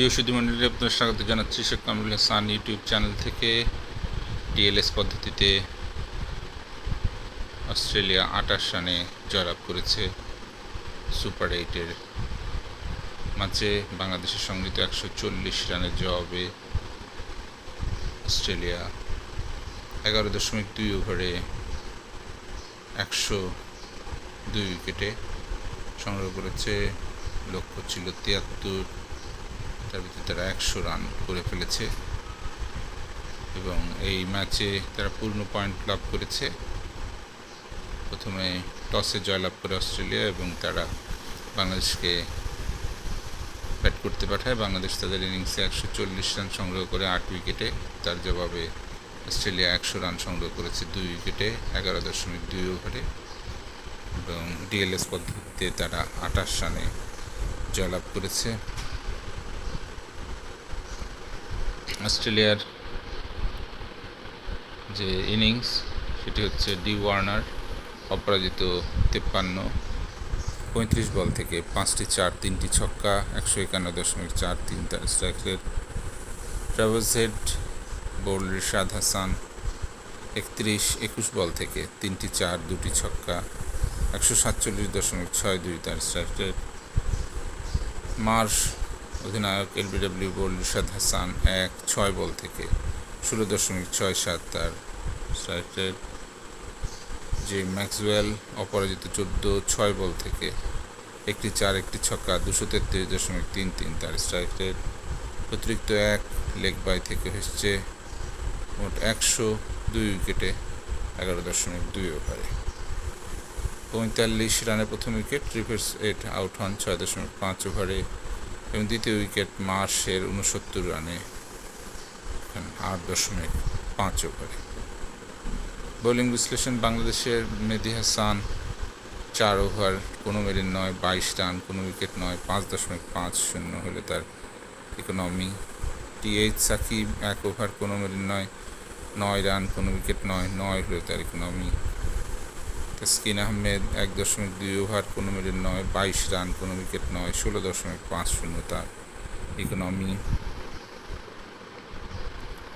প্রিয় সুধীমণ্ডলী আপনার স্বাগত জানাচ্ছি শেখ কামরুল হাসান ইউটিউব চ্যানেল থেকে। ডিএলএস পদ্ধতিতে অস্ট্রেলিয়া আটাশ রানে জয়লাভ করেছে সুপার এইটের মাঝে। বাংলাদেশের সংগৃহীত একশো চল্লিশ রানের জবাবে অস্ট্রেলিয়া এগারো দশমিক দুই ওভারে একশো দুই উইকেটে সংগ্রহ করেছে। লক্ষ্য ছিল তিয়াত্তর তার ভিতরে তারা একশো রান করে ফেলেছে। এবং এই ম্যাচে তারা পূর্ণ পয়েন্ট লাভ করেছে। প্রথমে টসে জয়লাভ করে অস্ট্রেলিয়া এবং তারা বাংলাদেশকে ব্যাট করতে পাঠায়। বাংলাদেশ তাদের ইনিংসে একশো চল্লিশ রান সংগ্রহ করে আট উইকেটে তার জবাবে অস্ট্রেলিয়া একশো রান সংগ্রহ করেছে দুই উইকেটে এগারো দশমিক দুই ওভারে এবং ডিএলএস পদ্ধতিতে তারা আটাশ রানে জয়লাভ করেছে। অস্ট্রেলিয়ার যে ইনিংস, সেটি হচ্ছে ডি ওয়ার্নার, অপরাজিত তেপ্পান্ন, পঁয়ত্রিশ বল থেকে পাঁচটি চার, তিনটি ছক্কা, একশো একান্ন দশমিক চার তিন তার strike rate Travis Head bowled Rishad Hasan একত্রিশ, একুশ বল থেকে তিনটি চার, দুটি ছক্কা, একশো সাতচল্লিশ দশমিক ছয় দুই তার স্ট্রাইক রেট মার্শ অধিনায়ক এলবিডব্লিউ বোল্ড রিশাদ হাসান এক ছয় বল থেকে ষোলো দশমিক ছয় সাত তার স্ট্রাইক রেট। যে ম্যাক্সওয়েল অপরাজিত চোদ্দ, ছয় বল থেকে একটি চার, একটি ছক্কা, দুশো তেত্রিশ দশমিক তিন তিন তার স্ট্রাইক রেট। অতিরিক্ত এক লেগ বাই থেকে হচ্ছে মোট একশো দুই উইকেটে এগারো দশমিক দুই ওভারে। পঁয়তাল্লিশ রানে প্রথম উইকেট, রিভার্স এট আউট হন ছয় দশমিক পাঁচ ওভারে। এবং দ্বিতীয় উইকেট মার্শের উনসত্তর রানে আট দশমিক পাঁচ ওভারে। বোলিং বিশ্লেষণ, বাংলাদেশের মেহেদি হাসান চার ওভার, কোনো মেরিন নয়, বাইশ রান, কোনো উইকেট নয়, পাঁচ দশমিক পাঁচ শূন্য হলে তার ইকোনমি টিএইচ সাকিব এক ওভার, কোনো মেরিন নয় নয় রান, কোনো উইকেট নয় নয় হলে তার ইকোনমি তাসকিন আহমেদ, এক দশমিক দুই ওভার কোনো মেরিন নয়, বাইশ রান কোনো উইকেট নয়, ষোলো দশমিক পাঁচ শূন্য তার ইকোনমি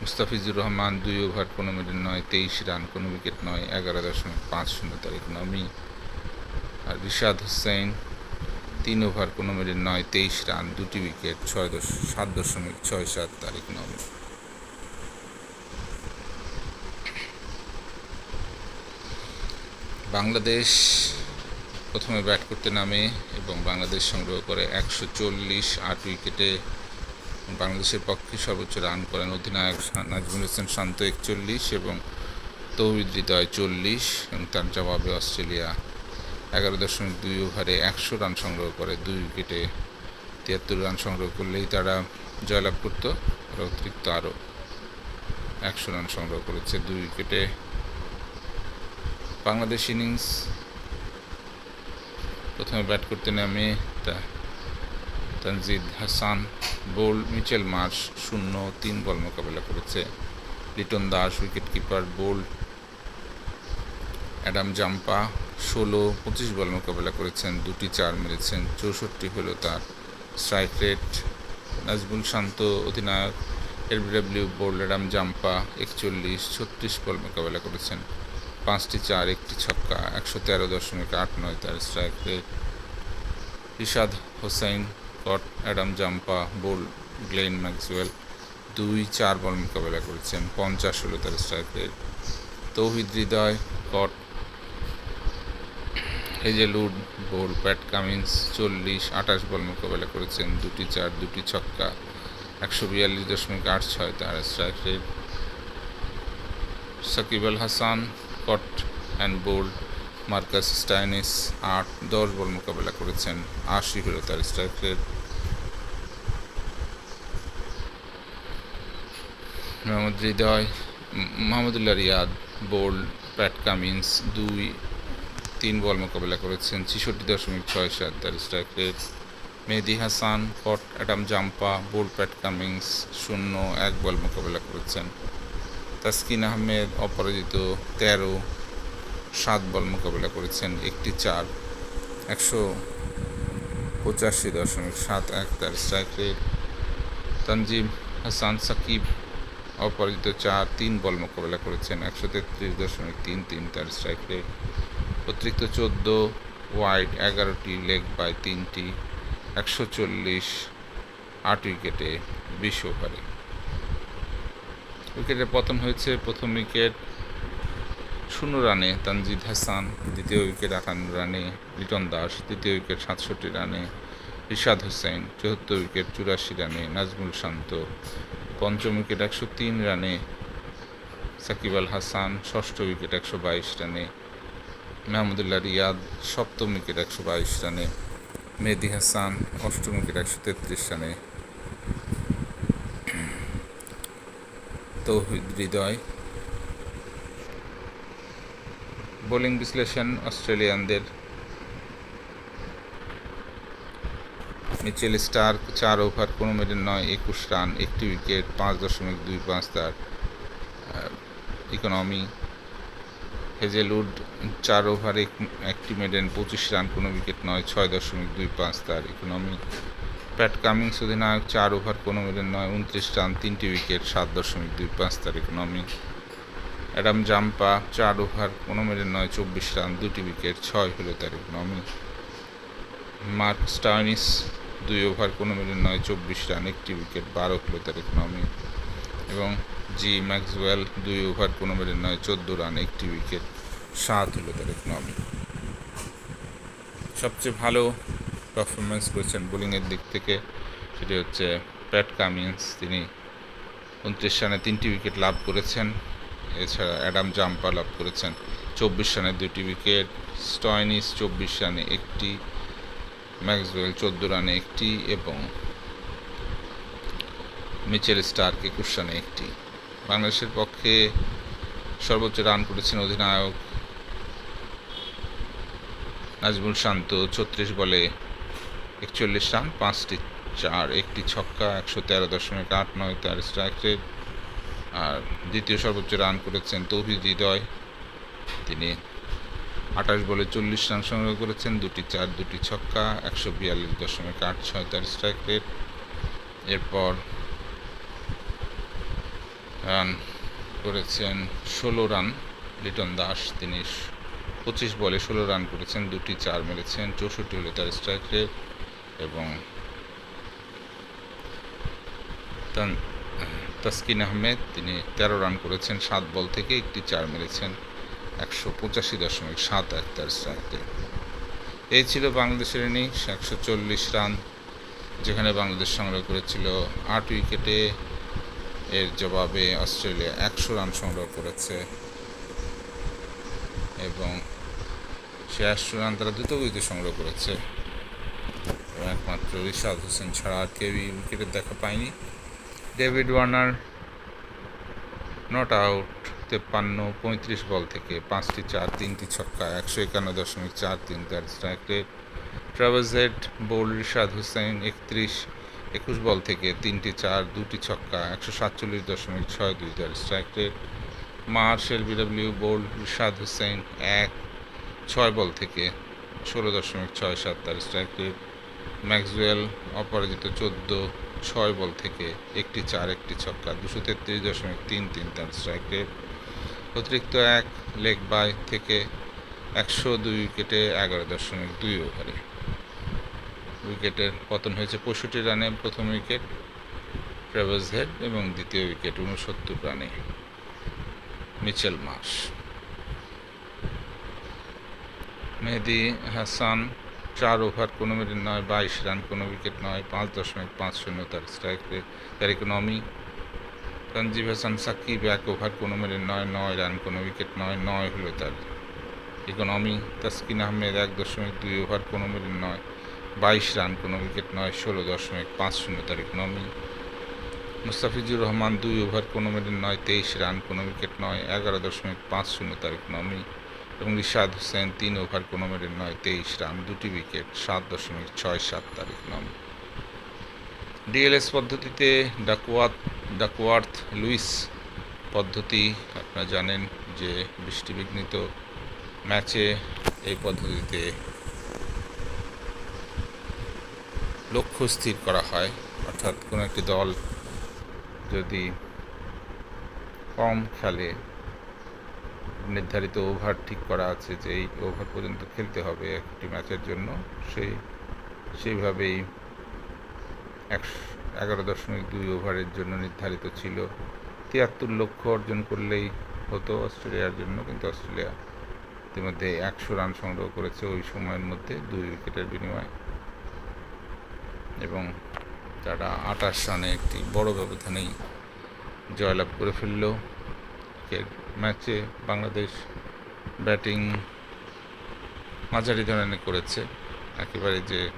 মুস্তাফিজুর রহমান, দুই ওভার কোনো মিডল নয়, তেইশ রান কোনো উইকেট নয়, এগারো দশমিক পাঁচ শূন্য তার ইকোনমি আর রিশাদ হোসেন, তিন ওভার কোনো মিডল নয়, তেইশ রান, দুটি উইকেট, ছয় দশ, সাত দশমিক ছয় সাত তার ইকোনমি বাংলাদেশ প্রথমে ব্যাট করতে নামে এবং বাংলাদেশ সংগ্রহ করে একশো চল্লিশ আট উইকেটে। বাংলাদেশের পক্ষে সর্বোচ্চ রান করেন অধিনায়ক নাজমুল হোসেন শান্ত একচল্লিশ এবং তৌহিদ হৃদয় চল্লিশ এবং তার জবাবে অস্ট্রেলিয়া এগারো দশমিক দুই ওভারে একশো রান সংগ্রহ করে, দুই উইকেটে তিয়াত্তর রান সংগ্রহ করলেই তারা জয়লাভ করতো। আর অতিরিক্ত আরও একশো রান সংগ্রহ করেছে, দুই উইকেটে বাংলাদেশ ইনিংস। প্রথমে ব্যাট করতে নামে তা Tanzid Hasan. Bowl Mitchell Marsh শূন্য, তিন বল মোকাবেলা করেছে। Liton Das wicket keeper bowl. Adam Zampa ষোলো, পঁচিশ বল মোকাবেলা করেছেন, দুটি চার মেরেছেন, চৌষট্টি হলো তার স্ট্রাইক রেট। নাজবুল শান্ত অধিনায়ক, এলবিডব্লিউ বোল্ড অ্যাডাম জাম্পা একচল্লিশ, ছত্রিশ বল মোকাবেলা করেছেন। পাঁচটি চার, একটি ছক্কা, একশো তেরো দশমিক আট নয় তার strike rate Rishad Hossain caught Adam Zampa, bowl Glenn Maxwell দুই চার বল মোকাবেলা করেছেন, পঞ্চাশ হলো তার strike rate Towhid Hridoy caught Hazlewood, bowl, Pat Cummins চল্লিশ, আঠাশ বল মোকাবেলা করেছেন, দুটি চার, দুটি ছক্কা, একশো বিয়াল্লিশ দশমিক আট ছয় তার strike rate Shakib Al Hasan caught and bowled Marcus Stoinis আট, দশ বল মোকাবেলা করেছেন, আশি হলো তার strike rate Mohammad Hridoy Mahmudullah Riyad bowled Pat Cummins দুই, তিন বল মোকাবেলা করেছেন, ছেষট্টি দশমিক ছয় সাত তার strike rate Mehedi Hasan, caught, Adam Zampa bowled Pat Cummins শূন্য, এক বল মোকাবেলা করেছেন। তাসকিন আহমেদ, অপরাজিত তেরো, সাত বল মোকাবেলা করেছেন, একটি চার, একশো পঁচাশি দশমিক সাত এক তার স্ট্রাইক রেট তানজিম হাসান সাকিব, অপরাজিত চার, তিন বল মোকাবেলা করেছেন, একশো তেত্রিশ দশমিক তিন তিন তার স্ট্রাইক রেট অতিরিক্ত চোদ্দ ওয়াইড এগারোটি লেগ বাই তিনটি, একশো চল্লিশ, আট উইকেটে বিশ ওভারে উইকেটের পতন হয়েছে। প্রথম উইকেট শূন্য রানে তানজিদ হাসান, দ্বিতীয় উইকেট আটান্ন রানে লিটন দাস, তৃতীয় উইকেট সাতষট্টি রানে রিশাদ হোসেন, চতুর্থ উইকেট চুরাশি রানে নাজমুল শান্ত, পঞ্চম উইকেট একশো তিন রানে সাকিব আল হাসান, ষষ্ঠ উইকেট একশো বাইশ রানে মাহমুদুল্লাহ রিয়াদ, সপ্তম উইকেট একশো বাইশ রানে মেহেদি হাসান, অষ্টম উইকেট একশো তেত্রিশ রানে তৌহিদ হৃদয়। বোলিং বিশ্লেষণ অস্ট্রেলিয়ানদের। মিচেল স্টার্ক চার ওভার, কোনো মেডেন নয়, একুশ রান, একটি উইকেট, পাঁচ দশমিক দুই পাঁচ তার। ইকোনমি। হেজেলউড চার ওভার এক, একটি মেডেন পঁচিশ রান, কোনো উইকেট নয়, ছয় দশমিক দুই পাঁচ তার। ইকোনমি। প্যাট কামিংস অধিনায়ক চার ওভার, কোনো মেডেন নয়, উনত্রিশ রান, তিনটি উইকেট, সাত দশমিক দুই পাঁচ তার ইকোনমি অ্যাডাম জাম্পা চার ওভার, কোনো মেডেন নয়, চব্বিশ রান, দুটি উইকেট, ছয় হলো তার ইকোনমি মার্ক স্টাইনিস দুই ওভার, কোনো মিনিট নয়, চব্বিশ রান, একটি উইকেট, বারো হলো তার ইকোনমি এবং জি ম্যাক্সওয়েল, দুই ওভার, কোনো মিনিট নয়, চোদ্দ রান, একটি উইকেট, সাত হলো তার ইকোনমি সবচেয়ে ভালো পারফরমেন্স করেছেন বোলিংয়ের দিক থেকে, সেটি হচ্ছে প্যাট কামিন্স তিনি উনত্রিশ রানে তিনটি উইকেট লাভ করেছেন, এছাড়া অ্যাডাম জাম্পা লাভ করেছেন চব্বিশ রানে দুটি উইকেট স্টয়নিস চব্বিশ রানে একটি ম্যাক্সওয়েল চোদ্দ রানে একটি এবং মিচেল স্টার্ক একুশ রানে একটি। বাংলাদেশের পক্ষে সর্বোচ্চ রান করেছেন অধিনায়ক নাজমুল শান্ত, ছত্রিশ বলে একচল্লিশ রান, পাঁচটি চার, একটি ছক্কা, একশো তেরো দশমিক আট নয় তার স্ট্রাইক রেট আর দ্বিতীয় সর্বোচ্চ রান করেছেন তৌহিদ হৃদয়। তিনি আঠাশ বলে চল্লিশ রান সংগ্রহ করেছেন, দুটি চার, দুটি ছক্কা, একশো বিয়াল্লিশ দশমিক আট ছয় তার স্ট্রাইক রেট এরপর রান করেছেন ষোলো রান, লিটন দাস। তিনি পঁচিশ বলে ষোলো রান করেছেন, দুটি চার মেরেছেন, চৌষট্টি হলে তার স্ট্রাইক রেট এবং তাসকিন আহমেদ, তিনি তেরো রান করেছেন, সাত বল থেকে একটি চার মেরেছেন, একশো পঁচাশি দশমিক সাত এক তার স্ট্রাইক এই ছিল বাংলাদেশের ইনিংস একশো চল্লিশ রান, যেখানে বাংলাদেশ সংগ্রহ করেছিল আট উইকেটে। এর জবাবে অস্ট্রেলিয়া একশো রান সংগ্রহ করেছে। এবং সে একশো রান তারা দ্রুত গতিতে সংগ্রহ করেছে। একমাত্র রিশাদ হোসেন ছাড়া আর কেউই উইকেটের দেখা পায়নি। ডেভিড ওয়ার্নার নট আউট তেপ্পান্ন, পঁয়ত্রিশ বল থেকে পাঁচটি চার, তিনটি ছক্কা, একশো একান্ন দশমিক চার তিন তার strike rate Travis Head bowl Rishad Hossain, একত্রিশ, একুশ বল থেকে তিনটি চার, দুটি ছক্কা, একশো সাতচল্লিশ দশমিক ছয় দুই তার strike rate Marsh L BW bowl Rishad Hossain, এক, ছয় বল থেকে ষোলো দশমিক ছয় সাত তার স্ট্রাইক রেট ম্যাক্সওয়েল, অপরাজিত চোদ্দ, ছয় বল থেকে একটি চার, একটি ছক্কা, দুশো তেত্রিশ দশমিক তিন তিন তার স্ট্রাইক রেট অতিরিক্ত এক, লেগ বাই থেকে একশো দুই উইকেটে এগারো দশমিক দুই ওভারে। উইকেটের পতন হয়েছে পঁয়ষট্টি রানে প্রথম উইকেট ট্রেভাস হেড এবং দ্বিতীয় উইকেট উনসত্তর রানে মিচেল মাস। মেহেদি হাসান চার ওভার, কোনো মিনিট নয়, বাইশ রান, কোনো উইকেট নয়, পাঁচ দশমিক পাঁচ শূন্য তার স্ট্রাইক রেট তার ইকোনমি সঞ্জীব হাসান সাকিব এক ওভার, কোনো মিনিট নয় নয় রান, কোনো উইকেট নয় নয় হলো তার ইকোনমি তাসকিন আহমেদ এক দশমিক দুই ওভার, কোনো মিনিট নয়, বাইশ রান, কোনো উইকেট নয়, ষোলো দশমিক পাঁচ শূন্য তার ইকোনমি মুস্তাফিজুর রহমান দুই ওভার, কোনো মিনিট নয়, তেইশ রান, কোনো উইকেট নয়, এগারো দশমিক পাঁচ শূন্য তার ইকোনমি এবং রিশাদ হোসেন তিন ওভার কোনো মেরে নয়, তেইশ রান, দুটি উইকেট, সাত দশমিক ছয় সাত তারিখ ইকোনমি ডিএলএস পদ্ধতিতে ডাকওয়াত ডাকওয়ার্থ লুইস পদ্ধতি, আপনারা জানেন যে বৃষ্টিবিঘ্নিত ম্যাচে এই পদ্ধতিতে লক্ষ্য স্থির করা হয়। অর্থাৎ কোনো একটি দল যদি কম খেলে নির্ধারিত ওভার ঠিক করা আছে যে এই ওভার পর্যন্ত খেলতে হবে একটি ম্যাচের জন্য। সেই সেইভাবেই একশো এগারো দশমিক দুই ওভারের জন্য নির্ধারিত ছিল। তিয়াত্তর লক্ষ্য অর্জন করলেই হতো অস্ট্রেলিয়ার জন্য, কিন্তু অস্ট্রেলিয়া ইতিমধ্যে একশো রান সংগ্রহ করেছে ওই সময়ের মধ্যে দুই উইকেটের বিনিময়ে। এবং তারা আটাশ রানে একটি বড় ব্যবধানেই জয়লাভ করে ফেলল ম্যাচে বাংলাদেশ ব্যাটিং মাঝারি ধরনের করেছে। একেবারে যে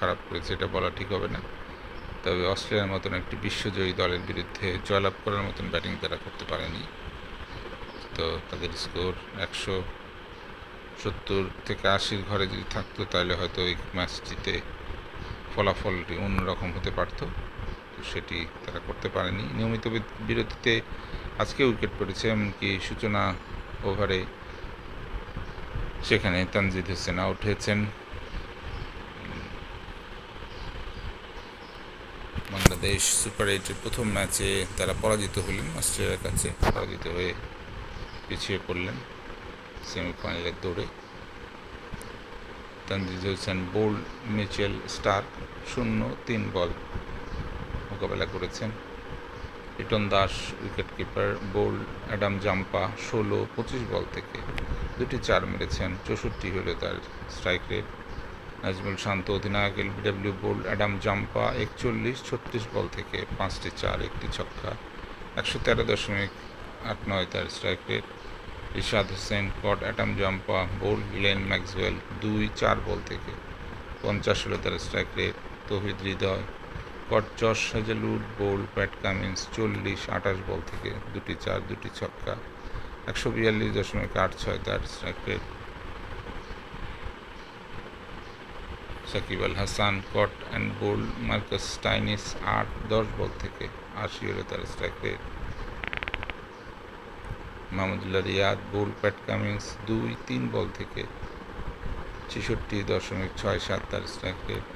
খারাপ করেছে এটা বলা ঠিক হবে না। তবে অস্ট্রেলিয়ার মতন একটি বিশ্বজয়ী দলের বিরুদ্ধে জয়লাভ করার মতন ব্যাটিং তারা করতে পারেনি। তো তাদের স্কোর একশো সত্তর থেকে আশির ঘরে যদি থাকতো, তাহলে হয়তো এই ম্যাচটিতে ফলাফলটি অন্যরকম হতে পারত। সেটি তারা করতে পারেনি। নিয়মিত বিরতিতে আজকে উইকেট পড়েছে এমনকি সূচনা ওভারে সেখানে তানজিদ হোসেন আউট হয়েছেন। বাংলাদেশ সুপার এইটের প্রথম ম্যাচে তারা পরাজিত হলেন, অস্ট্রেলিয়ার কাছে পরাজিত হয়ে পিছিয়ে পড়লেন সেমিফাইনালের দৌড়ে। Tanzid Hossain, bowled Mitchell Starc শূন্য, তিন বল মোকাবেলা করেছেন। Liton Das wicket keeper bowled Adam Zampa, ষোলো, পঁচিশ বল থেকে দুটি চার মেরেছেন। চৌষট্টি হলো তার স্ট্রাইক রেট। নাজমুল শান্ত অধিনায়ক L LBW bowled Adam Zampa, একচল্লিশ, ছত্রিশ বল থেকে পাঁচটি চার, একটি ছক্কা। একশো তেরো দশমিক আট নয় তার strike rate. Rishad Hossain, caught Adam Zampa, bowled Glenn Maxwell দুই, চার বল থেকে পঞ্চাশ হলো তার strike rate. Towhid Hridoy caught Josh Hazlewood bowled Pat Cummins, চল্লিশ, আঠাশ বল থেকে দুটি চার, দুটি ছক্কা, একশো বিয়াল্লিশ দশমিক আট ছয় তার strike. Rate Shakib Al Hasan, caught and bowled Marcus Stoinis আট, দশ বল থেকে আশি হলো তার strike. Rate Mahmudullah Riyad bowled Pat Cummins দুই, তিন বল থেকে ছেষট্টি দশমিক ছয় সাত তার strike. Rate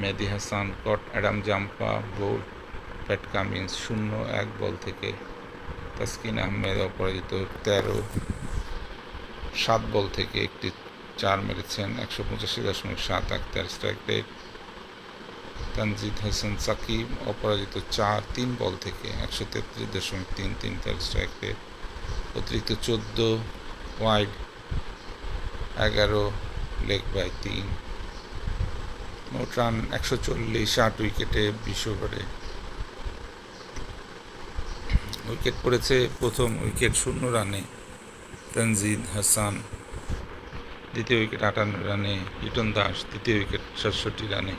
Mehedi Hasan, caught Adam Zampa bowled Pat Cummins শূন্য, এক বল থেকে তাসকিন আহমেদ অপরাজিত তেরো, সাত বল থেকে একটি চার মেরেছেন, একশো পঁচাশি দশমিক সাত এক তার স্ট্রাইক রেট তানজিদ হাসান সাকিব অপরাজিত চার, তিন বল থেকে একশো তেত্রিশ দশমিক তিন তিন তার স্ট্রাইক রেট অতিরিক্ত চোদ্দ, ওয়াইড, এগারো, লেগ বাই তিন। মোট রান একশো চল্লিশ আট উইকেটে বিশ ওভারে। উইকেট পড়েছে প্রথম উইকেট শূন্য রানে তানজিদ হাসান, দ্বিতীয় উইকেট আটান্ন রানে লিটন দাস, তৃতীয় উইকেট সাতষট্টি রানে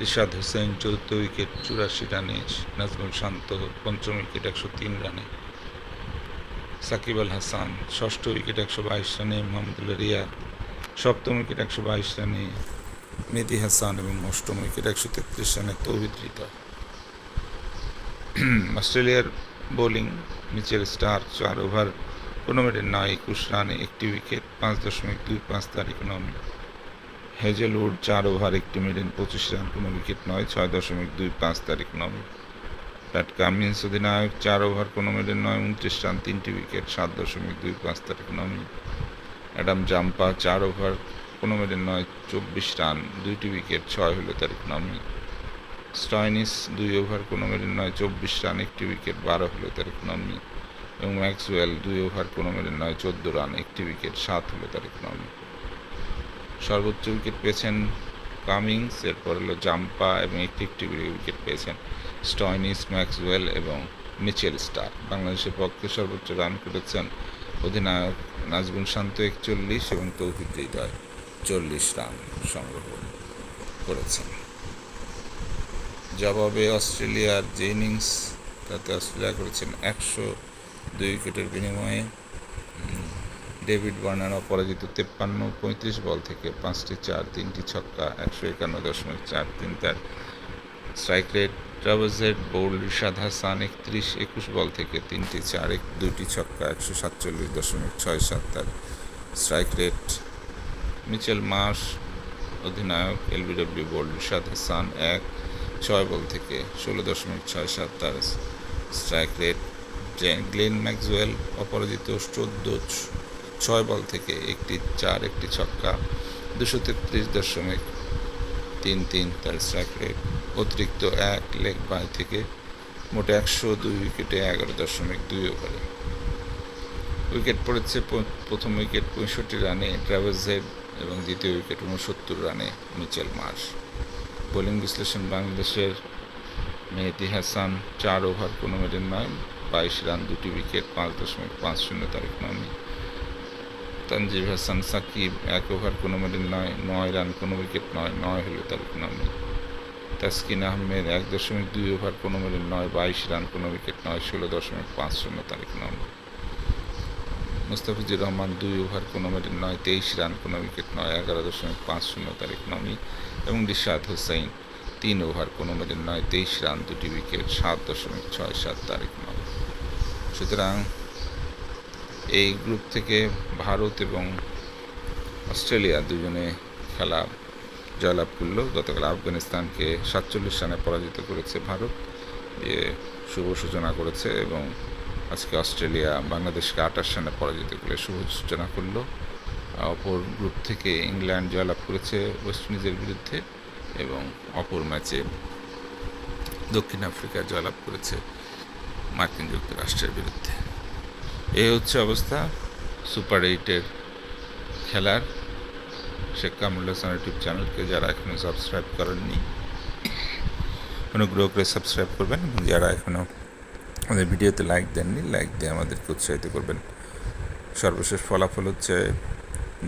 রিশাদ হোসেন চতুর্থ উইকেট চুরাশি রানে নাজমুল শান্ত, পঞ্চম উইকেট একশো তিন রানে সাকিব আল হাসান, ষষ্ঠ উইকেট একশো বাইশ রানে মোহাম্মদুল্লাহ রিয়া সপ্তম উইকেট একশো বাইশ রানে মেহেদি হাসান এবং অষ্টম উইকেট একশো তেত্রিশ রানে তৌহিদ অস্ট্রেলিয়ার বোলিং, মিচেল স্টার চার ওভার কোনো মিনিট নয় একুশ রানে একটি উইকেট, পাঁচ দশমিক দুই পাঁচ তার ইকোনমি হেজেলউড চার ওভার, একটি মিডেন পঁচিশ রান, কোনো উইকেট নয়, ছয় দশমিক দুই পাঁচ তার ইকোনমি প্যাট কামিন্স অধিনায়ক, চার ওভার, কোনো মিডেন নয়, উনত্রিশ রান, তিনটি উইকেট, সাত দশমিক দুই পাঁচ তার ইকোনমি অ্যাডাম জাম্পা, চার ওভার মিডেন নয়, চব্বিশ রান, দুইটি উইকেট, ছয় হলো তার ইকোনমি স্টয়নিস দুই ওভার কোনো মেরিন নয়, চব্বিশ রান, একটি উইকেট, বারো হলো তার ইকোনমি এবং ম্যাক্সওয়েল দুই ওভার কোনো মেরিন নয়, চোদ্দ রান, একটি উইকেট, সাত হলো তার ইকোনমি সর্বোচ্চ উইকেট পেয়েছেন কামিংস, এরপর হলো জাম্পা এবং একটি একটি উইকেট পেয়েছেন স্টয়নিস ম্যাক্সওয়েল এবং মিচেল স্টার। বাংলাদেশের পক্ষে সর্বোচ্চ রান করেছেন অধিনায়ক নাজবুল শান্ত একচল্লিশ এবং তৌহিদ হৃদয়। চল্লিশ রান সংগ্রহ করেছেন। জবাবে অস্ট্রেলিয়ার যে ইনিংস, তাতে অস্ট্রেলিয়া করেছেন একশো দুই উইকেটের বিনিময়ে। ডেভিড বার্নার অপরাজিত তেপ্পান্ন, পঁয়ত্রিশ বল থেকে পাঁচটি চার, তিনটি ছক্কা, একশো একান্ন দশমিক চার তিন তার। Strike rate Travis Head bowled Rishad Hasan একত্রিশ, একুশ বল থেকে তিনটি চার, এক, দুইটি ছক্কা, একশো সাতচল্লিশ দশমিক ছয় সাত তার। স্ট্রাইক রেট মিচেল মাস অধিনায়ক, এলবিডব্লিউ বোল্ড রিশাদ হাসান, এক, ছয় বল থেকে ষোলো দশমিক ছয় সাত তার স্ট্রাইক রেট। গ্লেন ম্যাক্সওয়েল অপরাজিত চোদ্দ ছয় বল থেকে একটি চার, একটি ছক্কা, দুশো তেত্রিশ দশমিক তিন তিন তার স্ট্রাইক রেট। অতিরিক্ত এক লেগ বাই থেকে মোট একশো দুই উইকেটে এগারো দশমিক দুই ওভারে। উইকেট পড়েছে প্রথম উইকেট পঁয়ষট্টি রানে ট্রাভেলস হেড এবং দ্বিতীয় উইকেট উনসত্তর রানে মিচেল মার্শ। বোলিং বিশ্লেষণ বাংলাদেশের মেহেদি হাসান, চার ওভার কোনো মেডেন নয়, বাইশ রান, দুটি উইকেট, পাঁচ দশমিক পাঁচ শূন্য তারিখ নমি। তানজিব হাসান, সাকিব, এক ওভার কোনো মেডেন নয় নয় রান, কোনো উইকেট, নয় নয় হলো তারিখ নমি। তাসকিন আহমেদ, এক দশমিক দুই ওভার কোনো মেডেন নয়, বাইশ রান, কোনো উইকেট, নয়, ষোলো দশমিক পাঁচ শূন্য তারিখ নমি। মুস্তাফিজুর রহমান দুই ওভার, কোনো মেডেন নয়, তেইশ রান, কোনো উইকেট নয়, এগারো দশমিক পাঁচ শূন্য তারিখ নমি এবং রিশাদ হোসাইন তিন ওভার, কোনো মেডেন নয়, তেইশ রান, দুটি উইকেট, সাত দশমিক ছয় সাত তারিখ নয় সুতরাং এই গ্রুপ থেকে ভারত এবং অস্ট্রেলিয়া দুজনে খেলা জয়লাভ করল। গতকাল আফগানিস্তানকে সাতচল্লিশ রানে পরাজিত করেছে ভারত দিয়ে শুভ সূচনা করেছে এবং আজকে অস্ট্রেলিয়া বাংলাদেশকে আঠাশ রানে পরাজিত করে শুভ সূচনা করল। অপর গ্রুপ থেকে ইংল্যান্ড জয়লাভ করেছে ওয়েস্ট ইন্ডিজের বিরুদ্ধে এবং অপর ম্যাচে দক্ষিণ আফ্রিকা জয়লাভ করেছে মার্কিন যুক্তরাষ্ট্রের বিরুদ্ধে। এ হচ্ছে অবস্থা। সুপার এইটের খেলার শেখ কামরুল হাসান ইউটিউব চ্যানেলকে যারা এখনও সাবস্ক্রাইব করেননি, অনুগ্রহ করে সাবস্ক্রাইব করবেন। যারা এখনও আমাদের ভিডিওতে লাইক দেননি লাইক দিয়ে আমাদেরকে উৎসাহিত করবেন। সর্বশেষ ফলাফল হচ্ছে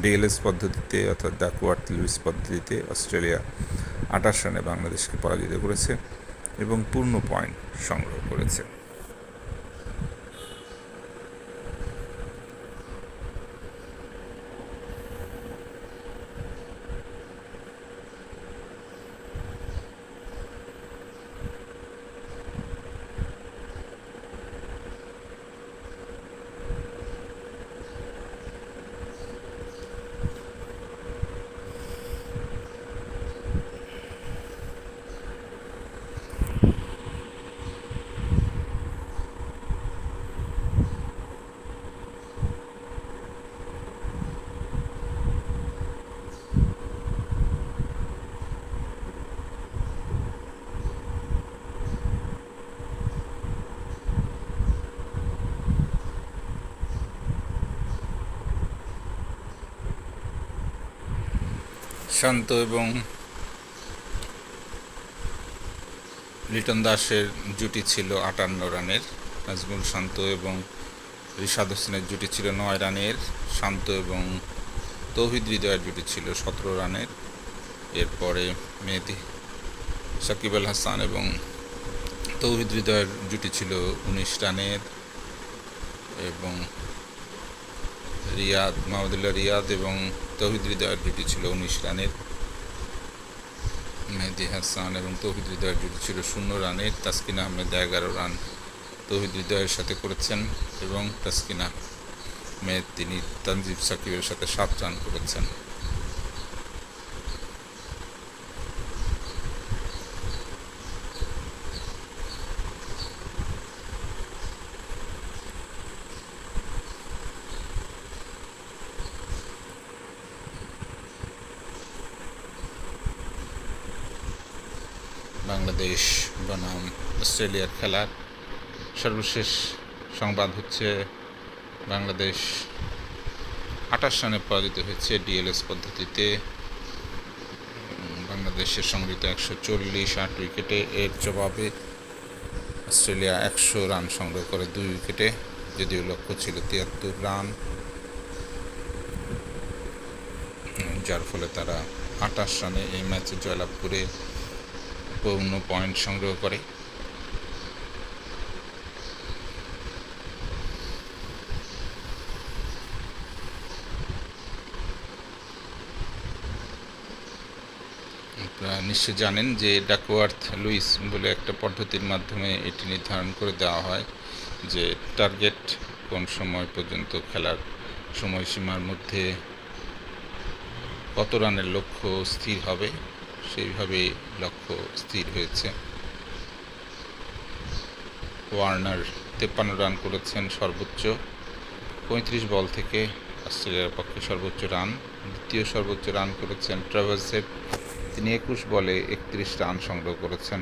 ডিএলএস পদ্ধতিতে অর্থাৎ ডাকওয়ার্থ লুইস পদ্ধতিতে অস্ট্রেলিয়া আঠাশ রানে বাংলাদেশকে পরাজিত করেছে এবং পূর্ণ পয়েন্ট সংগ্রহ করেছে। শান্ত এবং লিটন দাসের জুটি ছিল আটান্ন রানের, নাজমুল শান্ত এবং রিশাদ হোসেনের জুটি ছিল নয় রানের, শান্ত এবং তৌহিদ হৃদয়ের জুটি ছিল সতেরো রানের। এরপরে মেহেদি, সাকিব আল হাসান এবং তৌহিদ হৃদয়ের জুটি ছিল উনিশ রানের এবং রিয়াদ, মাহমুদুল্লাহ রিয়াদ এবং তৌহিদ হৃদয়ের জুটি ছিল উনিশ রানের। মেহেদি হাসান এবং তৌহিদ হৃদয়ের জুটি ছিল শূন্য রানের। তাসকিনা আহমেদ এগারো রান তৌহিদ হৃদয়ের সাথে করেছেন এবং তাসকিনা আহমেদ, তিনি তানজিব সাকিবের সাথে সাত রান করেছেন। বাংলাদেশ বনাম অস্ট্রেলিয়ার খেলার সর্বশেষ সংবাদ হচ্ছে, বাংলাদেশ আঠাশ রানে পরাজিত হয়েছে ডিএলএস পদ্ধতিতে। বাংলাদেশের সংগৃহীত একশো চল্লিশ আট উইকেটে এর জবাবে অস্ট্রেলিয়া একশো রান সংগ্রহ করে দুই উইকেটে, যদিও লক্ষ্য ছিল তিয়াত্তর রান। যার ফলে তারা আঠাশ রানে এই ম্যাচে জয়লাভ করে পূর্ণ পয়েন্ট সংগ্রহ করে। আপনারা নিশ্চয় জানেন যে ডাকওয়ার্থ লুইস বলে একটা পদ্ধতির মাধ্যমে এটি নির্ধারণ করে দেওয়া হয় যে টার্গেট কোন সময় পর্যন্ত খেলার সময়সীমার মধ্যে কত রানের লক্ষ্য স্থির হবে সেইভাবেই লক্ষ্য স্থির হয়েছে। ওয়ার্নার তেপ্পান্ন রান করেছেন সর্বোচ্চ। পঁয়ত্রিশ বল থেকে অস্ট্রেলিয়ার পক্ষে সর্বোচ্চ রান। দ্বিতীয় সর্বোচ্চ রান করেছেন ট্রাভার্সের তিনি একুশ বলে একত্রিশ রান সংগ্রহ করেছেন।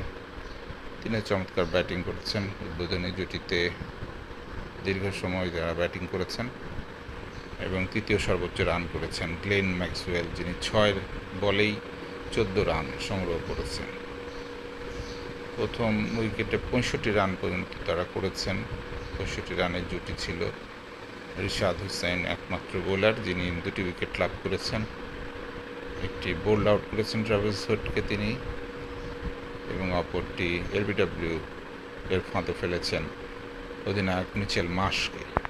তিনি চমৎকার ব্যাটিং করেছেন। উদ্বোধনী জুটিতে দীর্ঘ সময় যারা ব্যাটিং করেছেন এবং তৃতীয় সর্বোচ্চ রান করেছেন গ্লেন ম্যাক্সওয়েল, যিনি ছয় বলেই চোদ্দ রান সংগ্রহ করেছেন। প্রথম উইকেটে পঁয়ষট্টি রান পর্যন্ত তারা করেছেন। পঁয়ষট্টি রানের জুটি ছিল রিশাদ হুসাইন একমাত্র বোলার, যিনি দুটি উইকেট লাভ করেছেন। একটি বোল্ড আউট করেছেন ট্রাভেলস হোটকে তিনি এবং অপরটি এলবিডব্লিউ এর ফাঁদে ফেলেছেন অধিনায়ক মিচেল মাসকে।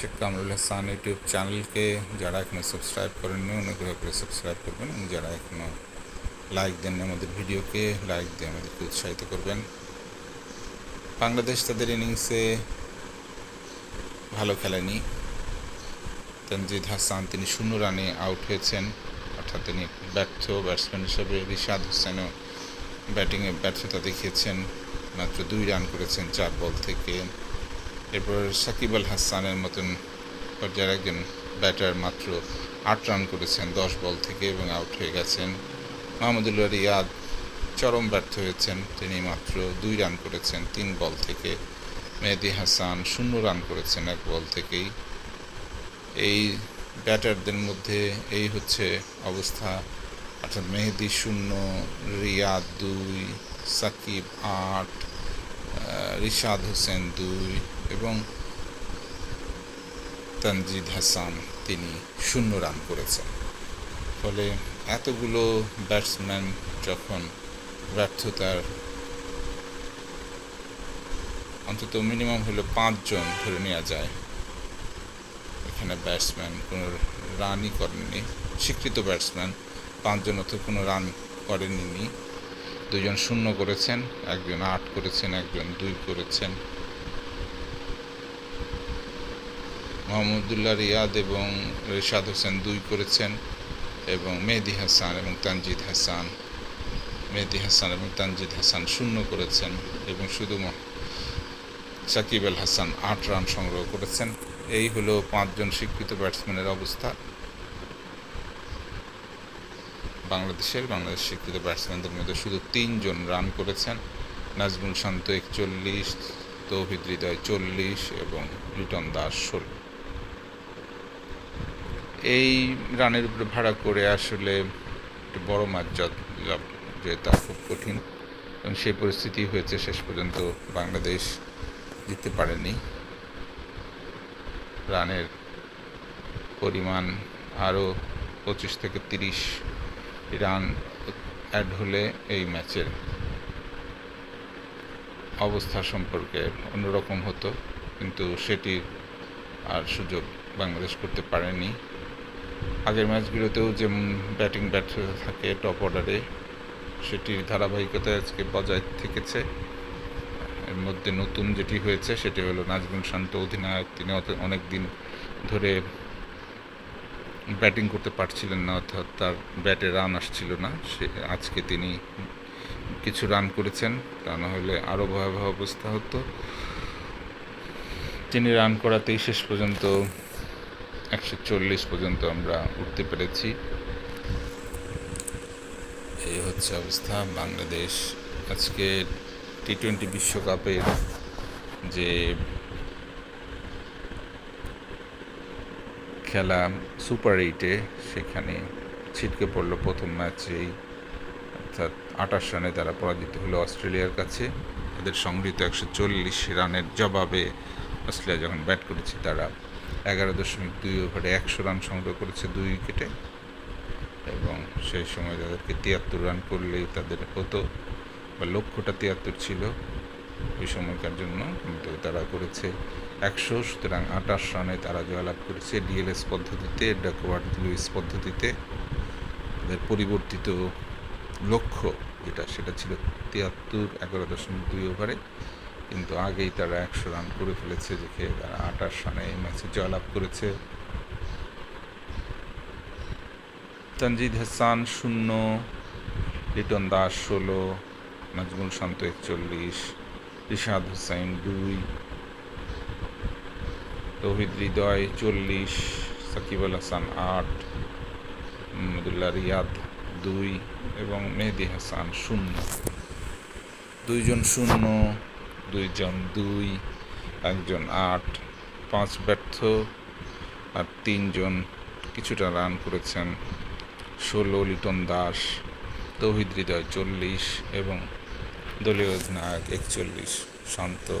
শেখ কামরুল হাসান ইউটিউব চ্যানেলকে যারা এখনও সাবস্ক্রাইব করেননি অনুগ্রহ করে সাবস্ক্রাইব করবেন। এবং যারা এখনও লাইক দেননি আমাদের ভিডিওকে লাইক দিয়ে আমাদেরকে উৎসাহিত করবেন। বাংলাদেশ তাদের ইনিংসে ভালো খেলেনি। তানজিদ হাসান, তিনি শূন্য রানে আউট হয়েছেন। অর্থাৎ তিনি ব্যর্থ ব্যাটসম্যান হিসেবে রিশাদ হোসেনও ব্যাটিংয়ে ব্যর্থতা দেখিয়েছেন। মাত্র দুই রান করেছেন চার বল থেকে। এরপর সাকিব আল হাসানের মতন পর্যায়ের একজন ব্যাটার মাত্র আট রান করেছেন, দশ বল থেকে এবং আউট হয়ে গেছেন। মাহমুদুল্লাহ রিয়াদ চরম ব্যর্থ হয়েছেন। তিনি মাত্র দুই রান করেছেন, তিন বল থেকে। মেহেদি হাসান শূন্য রান করেছেন, এক বল থেকেই। এই ব্যাটারদের মধ্যে এই হচ্ছে অবস্থা। অর্থাৎ মেহেদি শূন্য, রিয়াদ দুই, সাকিব আট রিশাদ হোসেন দুই এবং তানজিদ হাসান তিনি শূন্য রান করেছেন। ফলে এতগুলো ব্যাটসম্যান যখন ব্যর্থতার অন্তত মিনিমাম হলো পাঁচজন ধরে নেওয়া যায়, এখানে ব্যাটসম্যান কোনো রানই করেননি, স্বীকৃত ব্যাটসম্যান পাঁচজন অত কোনো রান করেননি। দুজন শূন্য করেছেন, একজন আট করেছেন, একজন দুই করেছেন। মোহাম্মদুল্লাহ রিয়াদ এবং রেশাদ হোসেন দুই করেছেন এবং মেহেদি হাসান এবং তানজিদ হাসান, মেহেদি হাসান এবং তানজিদ হাসান শূন্য করেছেন এবং শুধু সাকিব আল হাসান আট রান সংগ্রহ করেছেন। এই হলো পাঁচজন স্বীকৃত ব্যাটসম্যানের অবস্থা। বাংলাদেশের বাংলাদেশ স্বীকৃত ব্যাটসম্যানদের মধ্যে শুধু তিনজন রান করেছেন। নাজমুল শান্ত একচল্লিশ, তৌহিদ হৃদয় চল্লিশ এবং লিটন দাস ষোলো। এই রানের উপরে ভাড়া করে আসলে একটি বড় মাছ লাভ যে তা খুব কঠিন। এবং সেই পরিস্থিতি হয়েছে শেষ পর্যন্ত বাংলাদেশ জিততে পারেনি। রানের পরিমাণ আরও পঁচিশ থেকে তিরিশ রান অ্যাড হলে এই ম্যাচের অবস্থা সম্পর্কে অন্যরকম হতো। কিন্তু সেটির আর সুযোগ বাংলাদেশ করতে পারেনি। আগের ম্যাচগুলোতেও যেমন ব্যাটিং ব্যাট থাকে টপ অর্ডারে, সেটির ধারাবাহিকতা আজকে বজায় থেকেছে। এর মধ্যে নতুন যেটি হয়েছে সেটি হলো নাজমুল শান্ত অধিনায়ক। তিনি অনেক দিন ধরে ব্যাটিং করতে পারছিলেন না, অর্থাৎ তার ব্যাটে রান আসছিল না। সে আজকে তিনি কিছু রান করেছেন, তা না হলে আরও ভয়াবহ অবস্থা হতো। তিনি রান করাতেই শেষ পর্যন্ত একশো চল্লিশ পর্যন্ত আমরা উঠতে পেরেছি। এই হচ্ছে অবস্থা বাংলাদেশ। আজকে টি টোয়েন্টি বিশ্বকাপের যে খেলা সুপার এইটে, সেখানে ছিটকে পড়ল প্রথম ম্যাচেই। অর্থাৎ আঠাশ রানে তারা পরাজিত হলো অস্ট্রেলিয়ার কাছে। তাদের সংগৃহীত একশো চল্লিশ রানের জবাবে অস্ট্রেলিয়া যখন ব্যাট করেছে তারা এগারো দশমিক দুই ওভারে একশো রান সংগ্রহ করেছে দুই উইকেটে এবং সেই সময় তাদেরকে তিয়াত্তর রান করলেই তাদের হতো, বা লক্ষ্যটা তিয়াত্তর ছিল ওই সময়কার জন্য। কিন্তু তারা করেছে একশো, সুতরাং আঠাশ রানে তারা জয়লাভ করেছে ডিএলএস পদ্ধতিতে ডাকওয়ার্ড লুইস পদ্ধতিতে। তাদের পরিবর্তিত লক্ষ্য যেটা, সেটা ছিল তিয়াত্তর, এগারো দশমিক দুই ওভারে কিন্তু আগেই তারা একশো রান করে ফেলেছে, দেখে তারা আঠাশ রানে এই ম্যাচে জয়লাভ করেছে। তানজিদ হাসান শূন্য, লিটন দাস ষোলো নাজমুল শান্ত একচল্লিশ, রিশাদ হুসাইন দুই, তৌহিদ হৃদয় চল্লিশ, সাকিব আল হাসান আট, মোহাম্মদুল্লাহ রিয়াদ দুই এবং মেহেদি হাসান শূন্য। দুইজন শূন্য দুইজন দুই, একজন আট, পাঁচ ব্যর্থ আর তিনজন কিছুটা রান করেছেন। ষোলো লিটন দাস, তৌহিদ হৃদয় চল্লিশ এবং দলীয় অধিনায়ক একচল্লিশ, শান্ত।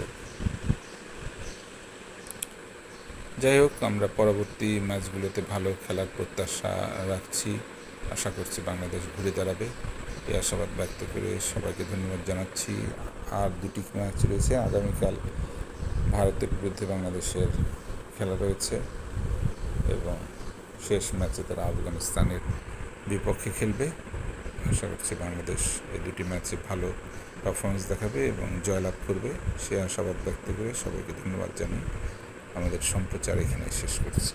যাই হোক, আমরা পরবর্তী ম্যাচগুলোতে ভালো খেলার প্রত্যাশা রাখছি। আশা করছি বাংলাদেশ ঘুরে দাঁড়াবে। এই আশাবাদ ব্যক্ত করে সবাইকে ধন্যবাদ জানাচ্ছি। আর দুটি ম্যাচ রয়েছে। আগামীকাল ভারতের বিরুদ্ধে বাংলাদেশের খেলা রয়েছে এবং শেষ ম্যাচে তারা আফগানিস্তানের বিপক্ষে খেলবে। আশা করছি বাংলাদেশ এই দুটি ম্যাচে ভালো পারফরমেন্স দেখাবে এবং জয়লাভ করবে। সে আশাবাদ ব্যক্ত করে সবাইকে ধন্যবাদ জানাই আমাদের সম্প্রচার এখানে শেষ করছি।